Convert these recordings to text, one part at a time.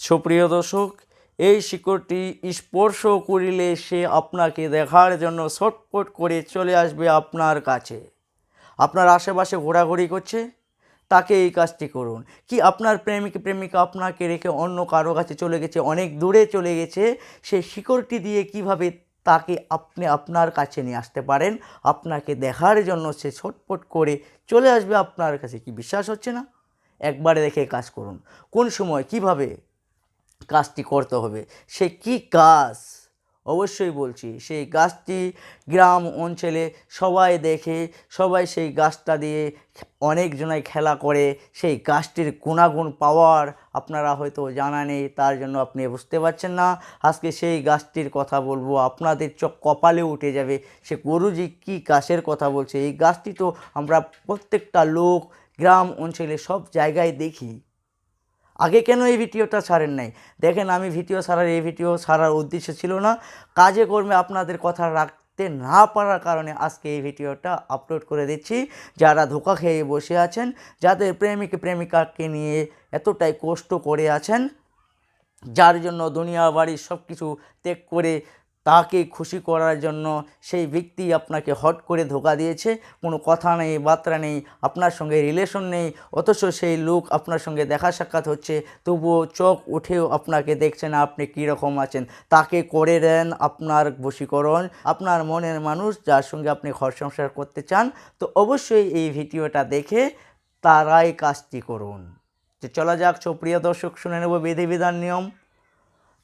সুপ্রিয় দর্শক, এই শিকড়টি স্পর্শ করিলে সে আপনাকে দেখার জন্য ছটপট করে চলে আসবে আপনার কাছে। আপনার আশেপাশে ঘোরাঘুরি করছে, তাকে এই কাজটি করুন। কি আপনার প্রেমিক প্রেমিকা আপনাকে রেখে অন্য কারও কাছে চলে গেছে, অনেক দূরে চলে গেছে সেই শিকড়টি দিয়ে কীভাবে তাকে আপনি আপনার কাছে নিয়ে আসতে পারেন, আপনাকে দেখার জন্য সে ছটপট করে চলে আসবে আপনার কাছে, কি বিশ্বাস হচ্ছে না? একবারে দেখে কাজ করুন। কোন সময়, কীভাবে? কাজটি করতে হবে। সে কি কাজ? অবশ্যই বলছি, সেই গাছটি গ্রাম অঞ্চলে সবাই দেখে, সবাই সেই গাছটা দিয়ে অনেকজনাই খেলা করে। সেই গাছটির গুণাগুণ পাওয়ার আপনারা হয়তো জানা নেই, তার জন্য আপনি বুঝতে পারছেন না। আজকে সেই গাছটির কথা বলব, আপনাদের চোখ কপালে উঠে যাবে সে গুরুজি কী গাছের কথা বলছে। এই গাছটি তো আমরা প্রত্যেকটা লোক গ্রাম অঞ্চলে সব জায়গায় দেখি। আগে কেন এই ভিডিওটা ছাড়েন নাই? দেখেন, আমি ভিডিও ছাড়ার, এই ভিডিও ছাড়ার উদ্দেশ্য ছিল না। কাজে কর্মে আপনাদের কথা রাখতে না পারার কারণে আজকে এই ভিডিওটা আপলোড করে দিচ্ছি। যারা ধোকা খেয়ে বসে আছেন, যাদের প্রেমিক প্রেমিকাকে নিয়ে এতটাই কষ্ট করে আছেন, যার জন্য দুনিয়া বাড়ির সব কিছু ত্যাগ করে তাকে খুশি করার জন্য সেই ব্যক্তি আপনাকে হট করে ধোকা দিয়েছে। কোনো কথা নেই, বার্তা নেই, আপনার সঙ্গে রিলেশন নেই, অথচ সেই লোক আপনার সঙ্গে দেখা সাক্ষাৎ হচ্ছে। তবুও চোখ উঠেও আপনাকে দেখছে না, আপনি কীরকম আছেন? তাকে করে দেন আপনার বশীকরণ। আপনার মনের মানুষ যার সঙ্গে আপনি ঘর সংসার করতে চান, তো অবশ্যই এই ভিডিওটা দেখে তারাই কাজটি করুন। যে চলা যাক, সুপ্রিয় দর্শক, শুনে নেব বিধিবিধান নিয়ম।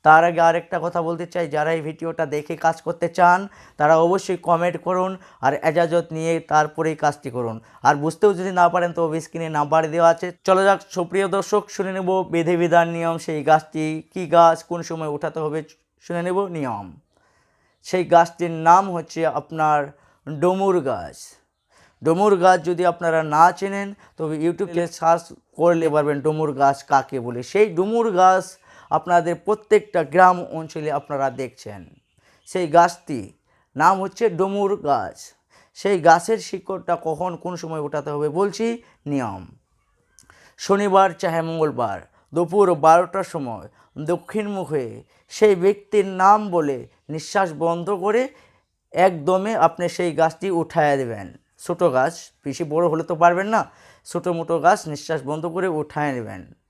তার আগে আরেকটা কথা বলতে চাই, যারা এই ভিডিওটা দেখে কাজ করতে চান, তারা অবশ্যই কমেন্ট করুন আর এজাজত নিয়ে তারপরেই কাজটি করুন। আর বুঝতেও যদি না পারেন তো স্ক্রিনে নাম্বার দেওয়া আছে। চলো যাক, সুপ্রিয় দর্শক, শুনে নেব বিধিবিধান নিয়ম, সেই গাছটি কি গাছ, কোন সময় উঠাতে হবে, শুনে নেব নিয়ম। সেই গাছটির নাম হচ্ছে আপনার ডমুর গাছ। ডমুর গাছ যদি আপনারা না চেনেন, তবে ইউটিউবে সার্চ করলে পারবেন ডমুর গাছ কাকে বলে। সেই ডুমুর গাছ আপনাদের প্রত্যেকটা গ্রাম অঞ্চলে আপনারা দেখছেন। সেই গাছটি নাম হচ্ছে ডমুর গাছ। সেই গাছের শিকড়টা কখন কোন সময় ওঠাতে হবে বলছি? নিয়ম। শনিবার চাহে মঙ্গলবার, দুপুর বারোটার সময় দক্ষিণ মুখে সেই ব্যক্তির নাম বলে নিঃশ্বাস বন্ধ করে একদমে আপনি সেই গাছটি উঠায় দেবেন। ছোটো গাছ, বেশি বড় হলে তো পারবেন না। ছোটো মোটো গাছ নিঃশ্বাস বন্ধ করে উঠায় নেবেন।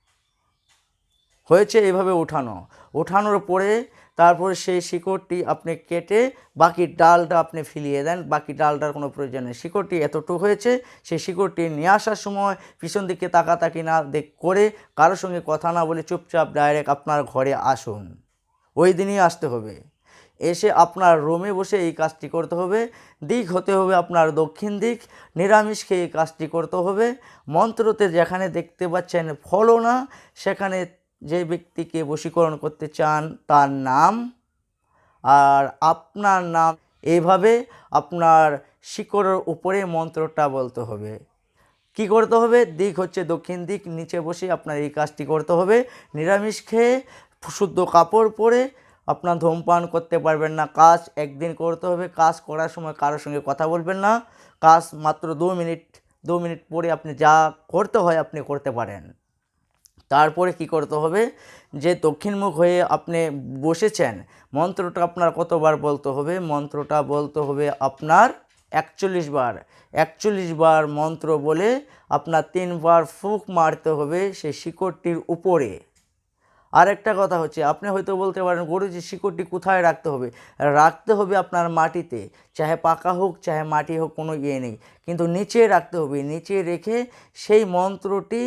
হয়েছে এভাবে ওঠানো। ওঠানোর পরে তারপরে সেই শিকড়টি আপনি কেটে বাকি ডালটা আপনি ফিলিয়ে দেন। বাকি ডালটার কোনো প্রয়োজন নেই। শিকড়টি এতটুকু হয়েছে, সেই শিকড়টি নিয়ে আসার সময় পিছন দিকে তাকাতাকি না দেখ করে কারোর সঙ্গে কথা না বলে চুপচাপ ডাইরেক্ট আপনার ঘরে আসুন। ওই দিনই আসতে হবে। এসে আপনার রোমে বসে এই কাজটি করতে হবে। দিক হতে হবে আপনার দক্ষিণ দিক। নিরামিষ খেয়ে এই কাজটি করতে হবে। মন্ত্রতে যেখানে দেখতে পাচ্ছেন ফলো না, সেখানে যে ব্যক্তিকে বশীকরণ করতে চান তার নাম আর আপনার নাম এইভাবে আপনার শিকড়ের উপরে মন্ত্রটা বলতে হবে। কি করতে হবে? দিক হচ্ছে দক্ষিণ দিক, নিচে বসে আপনার এই কাজটি করতে হবে। নিরামিষ খেয়ে শুদ্ধ কাপড় পরে আপনার ধূমপান করতে পারবেন না। কাজ একদিন করতে হবে। কাজ করার সময় কারোর সঙ্গে কথা বলবেন না। কাজ মাত্র দু মিনিট দু মিনিট পরে আপনি যা করতে হয় আপনি করতে পারেন। তারপরে কি করতে হবে? যে দক্ষিণমুখ হয়ে আপনি বসেছেন, মন্ত্রটা আপনার কতবার বলতে হবে? মন্ত্রটা বলতে হবে আপনার একচল্লিশ বার। একচল্লিশ বার মন্ত্র বলে আপনার তিনবার ফুক মারতে হবে সেই শিকড়টির উপরে। আরেকটা কথা হচ্ছে, আপনি হয়তো বলতে পারেন, গরুজি, শিকড়টি কোথায় রাখতে হবে? রাখতে হবে আপনার মাটিতে, চাহে পাকা হোক, চাহে মাটি হোক, কোনো ইয়ে নেই। কিন্তু নিচে রাখতে হবে, নিচে রেখে সেই মন্ত্রটি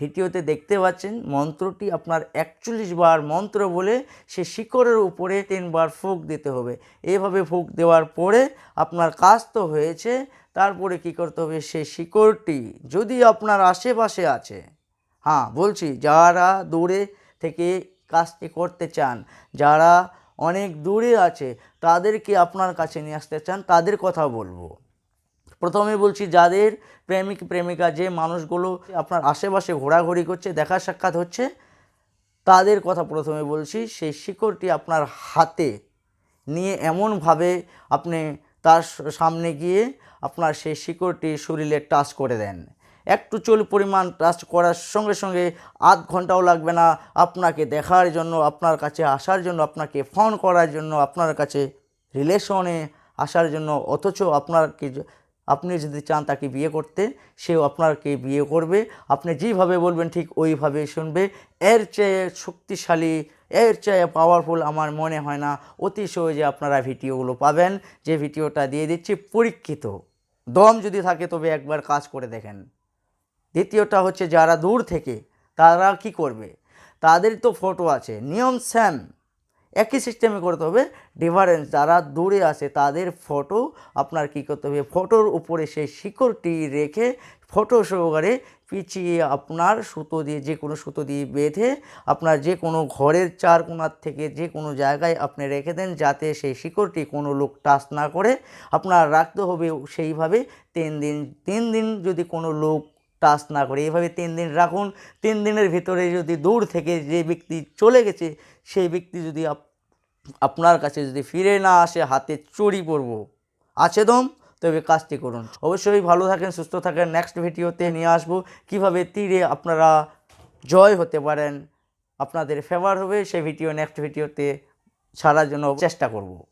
ভিডিওতে দেখতে পাচ্ছেন মন্ত্রটি আপনার একচল্লিশ বার মন্ত্র বলে সে শিকড়ের উপরে তিনবার ফুক দিতে হবে। এভাবে ফুক দেওয়ার পরে আপনার কাজ তো হয়েছে, তারপরে কি করতে হবে? সেই শিকড়টি যদি আপনার আশেপাশে আছে হ্যাঁ বলছি যারা দূরে থেকে কাজটি করতে চান, যারা অনেক দূরে আছে, তাদেরকে আপনার কাছে নিয়ে আসতে চান, তাদের কথা বলব। প্রথমে বলছি, যাদের প্রেমিক, প্রেমিকা, যে মানুষগুলো আপনার আশেপাশে ঘোরাঘুরি করছে, দেখা সাক্ষাৎ হচ্ছে, তাদের কথা প্রথমে বলছি, সেই শিকড়টি আপনার হাতে নিয়ে এমনভাবে আপনি তার সামনে গিয়ে আপনার সেই শিকড়টি শরীরে টাচ করে দেন। একটু চুল পরিমাণ টাচ করার সঙ্গে সঙ্গে আধ ঘন্টাও লাগবে না, আপনাকে দেখার জন্য, আপনার কাছে আসার জন্য, আপনাকে ফোন করার জন্য, আপনার কাছে রিলেশনে আসার জন্য, অথচ আপনার য- আপনি যদি চান তাকে বিয়ে করতে, সেও আপনাকে বিয়ে করবে। আপনি যেভাবে বলবেন ঠিক ওইভাবে শুনবে। এর চেয়ে শক্তিশালী, এর চেয়ে পাওয়ারফুল আমার মনে হয় না। অতি সহজে আপনারা ভিডিওগুলো পাবেন। যে ভিডিওটা দিয়ে দিচ্ছি, পরীক্ষিত। দম যদি থাকে তবে একবার কাজ করে দেখেন। দ্বিতীয়টা হচ্ছে, যারা দূর থেকে, তারা কি করবে? তাদের তো ফটো আছে। নিয়ম স্যাম একই সিস্টেমে করতে হবে। ডিফারেন্স যারা দূরে আছে, তাদের ফটো আপনার কি করতে হবে? ফটোর উপরে সেই শিকড়টি রেখে ফটো সহকারে পিছিয়ে আপনার সুতো দিয়ে, যে কোনো সুতো দিয়ে বেঁধে আপনার যে কোনো ঘরের চার কোণার থেকে যে কোনো জায়গায় আপনি রেখে দেন, যাতে সেই শিকড়টি কোনো লোক টাচ না করে। আপনার রাখতে হবে সেইভাবে তিন দিন। তিন দিন যদি কোনো লোক টাচ না করে। এইভাবে তিন দিন রাখুন। তিন দিনের ভিতরে যদি দূর থেকে যে ব্যক্তি চলে গেছে, সেই ব্যক্তি যদি আপ- আপনার কাছে যদি ফিরে না আসে, হাতে চুরি পড়ব আছে দম তবে কাজটি করুন। অবশ্যই ভালো থাকেন, সুস্থ থাকেন। নেক্সট ভিডিওতে নিয়ে আসব কীভাবে তীরে আপনারা জয় হতে পারেন। আপনাদের ফেভার হবে সেই ভিডিও নেক্সট ভিডিওতে ছাড়ার জন্য চেষ্টা করব।